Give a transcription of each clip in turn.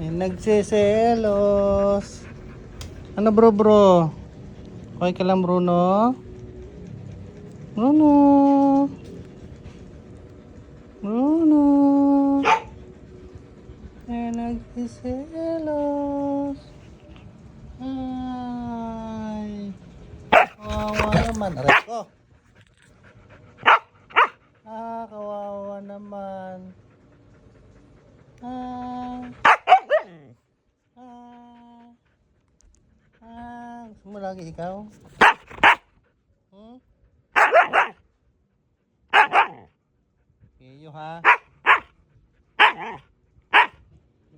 May nagsiselos. Ano bro bro? Okay ka lang Bruno? Bruno? Bruno? May nagsiselos. Ay. Kawawa naman. Aray ko. Ah, kawawa naman. Ah. Ah. Ah. Gusto mo lagi ikaw? Hmm? Iyo ha?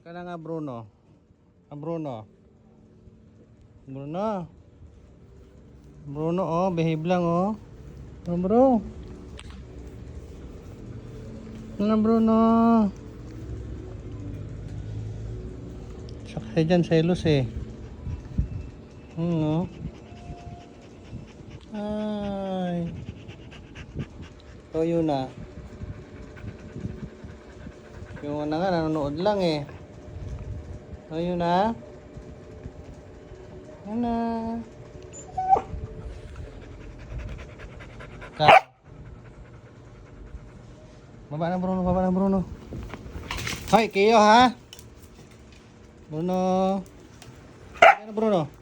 Ika na nga Bruno. Ah, Bruno. Bruno. Bruno oh, behave lang oh. Oh, bro. Ano Bruno? Sakay dyan, selos eh. Hmm, oh. Ay. So, yun na. Yung ano nga, nanonood lang eh. So, yun na. Yun na. Ka. Baba na Bruno, baba na Bruno. Hoy, kayo ha? Bruno. Ano Bruno?